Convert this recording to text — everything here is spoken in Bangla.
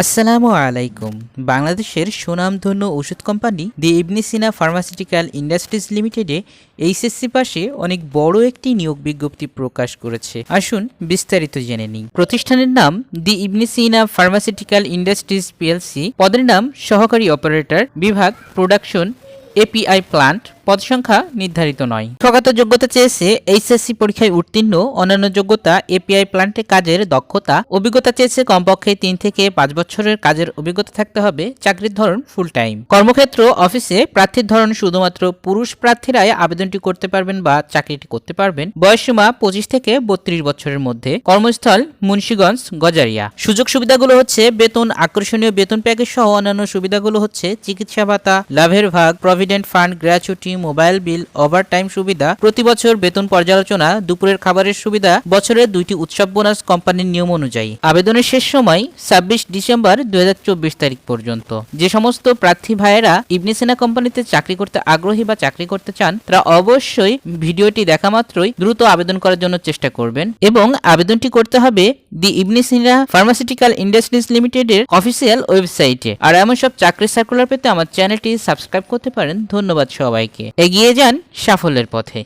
আসসালামু আলাইকুম। বাংলাদেশের সুনামধন্য ওষুধ company the Ibn Sina pharmaceutical industries লিমিটেডে এইচএসসি পাশে অনেক বড় একটি নিয়োগ বিজ্ঞপ্তি প্রকাশ করেছে। আসুন বিস্তারিত জেনে নিই। প্রতিষ্ঠানের নাম the Ibn Sina pharmaceutical industries PLC. পদের নাম সহকারী অপারেটর বিভাগ প্রোডাকশন এপিআই প্লান্ট পদ সংখ্যা নির্ধারিত নয়। শিক্ষাগত যোগ্যতা চেয়েছে এইচএসসি পরীক্ষায় উত্তীর্ণ, অন্যান্য যোগ্যতা এপিআই প্লান্টে কাজের দক্ষতা, অভিজ্ঞতা চেয়েছে কমপক্ষে তিন থেকে পাঁচ বছরের কাজের অভিজ্ঞতা থাকতে হবে, চাকরির ধরন ফুল টাইম কর্মক্ষেত্র, অফিসে প্রার্থীর ধরন শুধুমাত্র পুরুষ প্রার্থীরাই আবেদনটি করতে পারবেন বা চাকরিটি করতে পারবেন। বয়সসীমা পঁচিশ থেকে বত্রিশ বছরের মধ্যে। কর্মস্থল মুন্সীগঞ্জ, গজারিয়া। সুযোগ সুবিধাগুলো হচ্ছে বেতন, আকর্ষণীয় বেতন প্যাকেজ সহ অন্যান্য সুবিধাগুলো হচ্ছে চিকিৎসা ভাতা, লাভের ভাগ provident fund, gratuity, mobile bill, overtime সুবিধা প্রতি বছর বেতন পর্যালোচনা, দুপুরের খাবারের সুবিধা, বছরের দুইটি উৎসব বোনাস কোম্পানির নিয়ম অনুযায়ী। আবেদনের শেষ সময়, ছাব্বিশ ডিসেম্বর দু হাজার চব্বিশ তারিখ পর্যন্ত। যে সমস্ত প্রার্থী ভাইয়েরা ইবনে সিনা কোম্পানিতে চাকরি করতে আগ্রহী বা চাকরি করতে চান, তারা অবশ্যই ভিডিওটি দেখা মাত্রই দ্রুত আবেদন করার জন্য চেষ্টা করবেন এবং আবেদনটি করতে হবে the Ibn Sina pharmaceutical industries লিমিটেডের অফিসিয়াল ওয়েবসাইটে। আর এমন সব চাকরি সার্কুলার পেতে আমার চ্যানেলটি সাবস্ক্রাইব করতে পারেন। ধন্যবাদ সবাইকে। এগিয়ে যান সাফল্যের পথে।